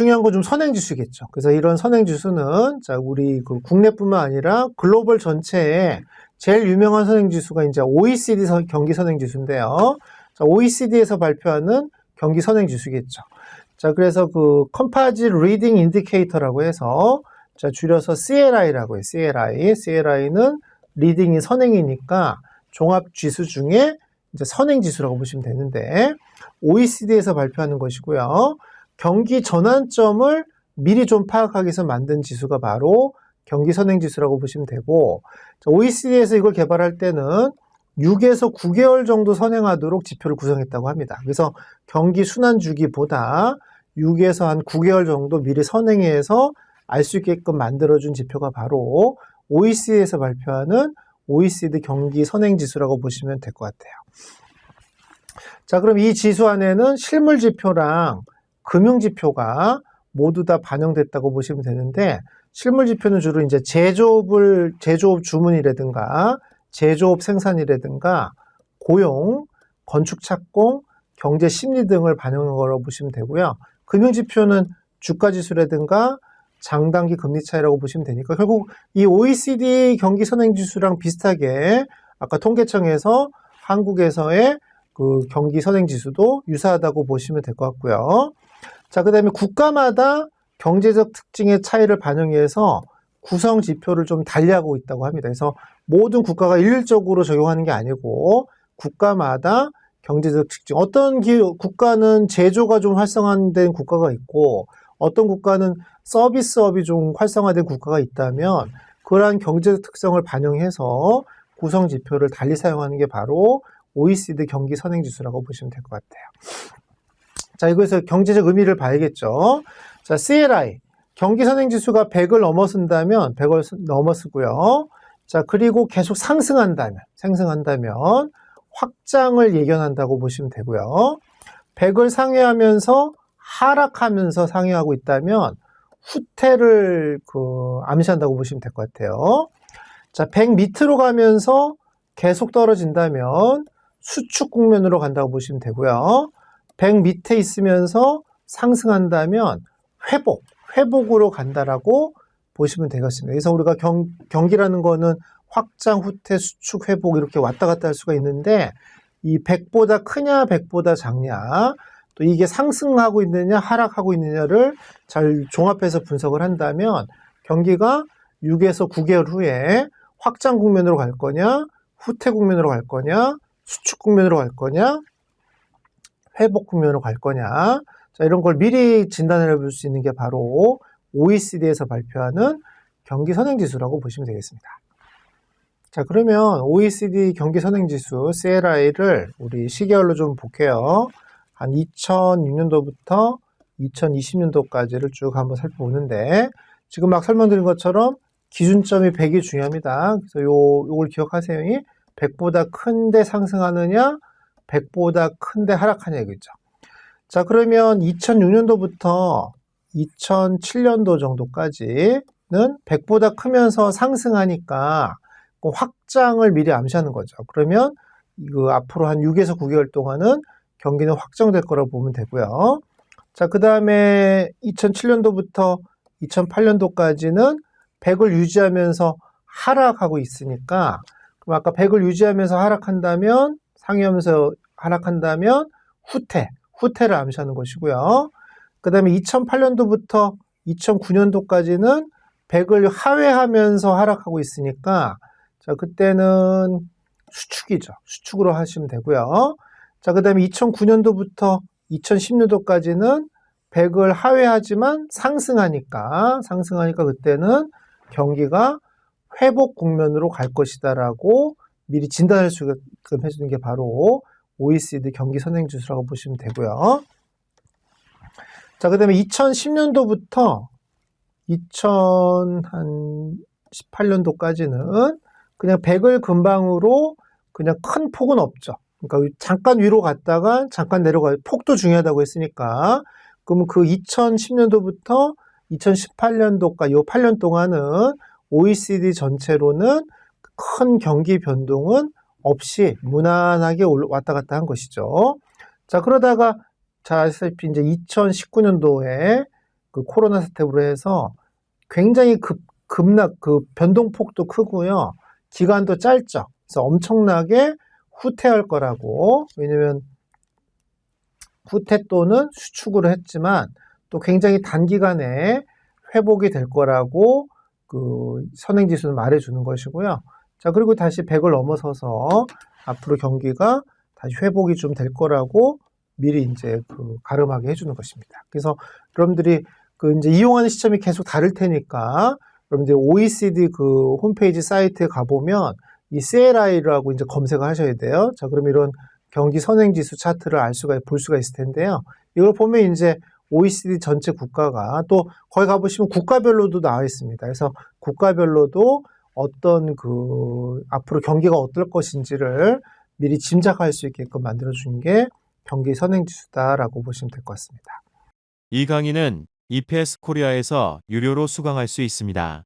중요한 건 좀 선행지수겠죠. 그래서 이런 선행지수는 자 우리 그 국내뿐만 아니라 글로벌 전체에 제일 유명한 선행지수가 이제 OECD 선- 경기 선행지수인데요. 자, OECD에서 발표하는 경기 선행지수겠죠. 자, 그래서 그 컴파짓 리딩 인디케이터라고 해서 자, 줄여서 CLI라고 해요. CLI. CLI는 리딩이 선행이니까 종합 지수 중에 이제 선행 지수라고 보시면 되는데 OECD에서 발표하는 것이고요. 경기 전환점을 미리 좀 파악하기 위해서 만든 지수가 바로 경기 선행 지수라고 보시면 되고 OECD에서 이걸 개발할 때는 6에서 9개월 정도 선행하도록 지표를 구성했다고 합니다. 그래서 경기 순환 주기보다 6에서 한 9개월 정도 미리 선행해서 알 수 있게끔 만들어준 지표가 바로 OECD에서 발표하는 OECD 경기 선행 지수라고 보시면 될 것 같아요. 자, 그럼 이 지수 안에는 실물 지표랑 금융 지표가 모두 다 반영됐다고 보시면 되는데 실물 지표는 주로 이제 제조업을 제조업 주문이라든가 제조업 생산이라든가 고용, 건축 착공, 경제 심리 등을 반영한 거라고 보시면 되고요. 금융 지표는 주가 지수라든가 장단기 금리 차이라고 보시면 되니까 결국 이 OECD 경기 선행 지수랑 비슷하게 아까 통계청에서 한국에서의 그 경기 선행 지수도 유사하다고 보시면 될 것 같고요. 자, 그 다음에 국가마다 경제적 특징의 차이를 반영해서 구성 지표를 좀 달리하고 있다고 합니다. 그래서 모든 국가가 일률적으로 적용하는 게 아니고 국가마다 경제적 특징 어떤 기, 국가는 제조가 좀 활성화된 국가가 있고 어떤 국가는 서비스업이 좀 활성화된 국가가 있다면 그러한 경제적 특성을 반영해서 구성 지표를 달리 사용하는 게 바로 OECD 경기 선행 지수라고 보시면 될 것 같아요. 자, 이거에서 경제적 의미를 봐야겠죠. 자, CLI 경기 선행 지수가 100을 넘어선다면 100을 넘어서고요. 자, 그리고 계속 상승한다면 상승한다면 확장을 예견한다고 보시면 되고요. 100을 상회하면서 하락하면서 상회하고 있다면 후퇴를 그 암시한다고 보시면 될 것 같아요. 자, 100 밑으로 가면서 계속 떨어진다면 수축 국면으로 간다고 보시면 되고요. 100 밑에 있으면서 상승한다면 회복, 회복으로 간다라고 보시면 되겠습니다. 그래서 우리가 경, 경기라는 거는 확장, 후퇴, 수축, 회복 이렇게 왔다 갔다 할 수가 있는데 이 100보다 크냐, 100보다 작냐, 또 이게 상승하고 있느냐, 하락하고 있느냐를 잘 종합해서 분석을 한다면 경기가 6에서 9개월 후에 확장 국면으로 갈 거냐, 후퇴 국면으로 갈 거냐, 수축 국면으로 갈 거냐, 회복 국면으로 갈 거냐. 자, 이런 걸 미리 진단을 해볼 수 있는 게 바로 OECD에서 발표하는 경기 선행지수라고 보시면 되겠습니다. 자, 그러면 OECD 경기 선행지수 CLI를 우리 시계열로 좀 볼게요. 한 2006년도부터 2020년도까지를 쭉 한번 살펴보는데 지금 막 설명드린 것처럼 기준점이 100이 중요합니다. 그래서 요, 요걸 기억하세요. 100보다 큰데 상승하느냐, 100보다 큰데 하락하냐 이거죠. 자, 그러면 2006년도부터 2007년도 정도까지는 100보다 크면서 상승하니까 그 확장을 미리 암시하는 거죠. 그러면 이거 앞으로 한 6에서 9개월 동안은 경기는 확정될 거라고 보면 되고요. 자, 그 다음에 2007년도부터 2008년도까지는 100을 유지하면서 하락하고 있으니까 그럼 아까 100을 유지하면서 하락한다면 상회하면서 하락한다면 후퇴, 후퇴를 암시하는 것이고요. 그 다음에 2008년도부터 2009년도까지는 100을 하회하면서 하락하고 있으니까 자 그때는 수축이죠. 수축으로 하시면 되고요. 자, 그 다음에 2009년도부터 2010년도까지는 100을 하회하지만 상승하니까, 상승하니까 그때는 경기가 회복 국면으로 갈 것이다라고 미리 진단할 수 있게끔 해주는 게 바로 OECD 경기 선행 지수라고 보시면 되고요. 자, 그 다음에 2010년도부터 2018년도까지는 그냥 100을 근방으로 그냥 큰 폭은 없죠. 그러니까 잠깐 위로 갔다가 잠깐 내려가 폭도 중요하다고 했으니까 그러면 그 2010년도부터 2018년도까지 요 8년 동안은 OECD 전체로는 큰 경기 변동은 없이 무난하게 왔다 갔다 한 것이죠. 자, 그러다가 자, 아시다시피 이제 2019년도에 그 코로나 사태로 해서 굉장히 급, 급락, 그 변동폭도 크고요. 기간도 짧죠. 그래서 엄청나게 후퇴할 거라고. 왜냐면 후퇴 또는 수축으로 했지만 또 굉장히 단기간에 회복이 될 거라고 그 선행지수는 말해주는 것이고요. 자, 그리고 다시 100을 넘어서서 앞으로 경기가 다시 회복이 좀 될 거라고 미리 이제 그 가름하게 해주는 것입니다. 그래서 여러분들이 그 이제 이용하는 시점이 계속 다를 테니까 여러분들 OECD 그 홈페이지 사이트에 가보면 이 CLI라고 이제 검색을 하셔야 돼요. 자, 그럼 이런 경기 선행 지수 차트를 알 수가, 볼 수가 있을 텐데요. 이걸 보면 이제 OECD 전체 국가가 또 거기 가보시면 국가별로도 나와 있습니다. 그래서 국가별로도 어떤 그 앞으로 경기가 어떨 것인지를 미리 짐작할 수 있게끔 만들어준 게 경기 선행지수다라고 보시면 될 것 같습니다. 이 강의는 EPS 코리아에서 유료로 수강할 수 있습니다.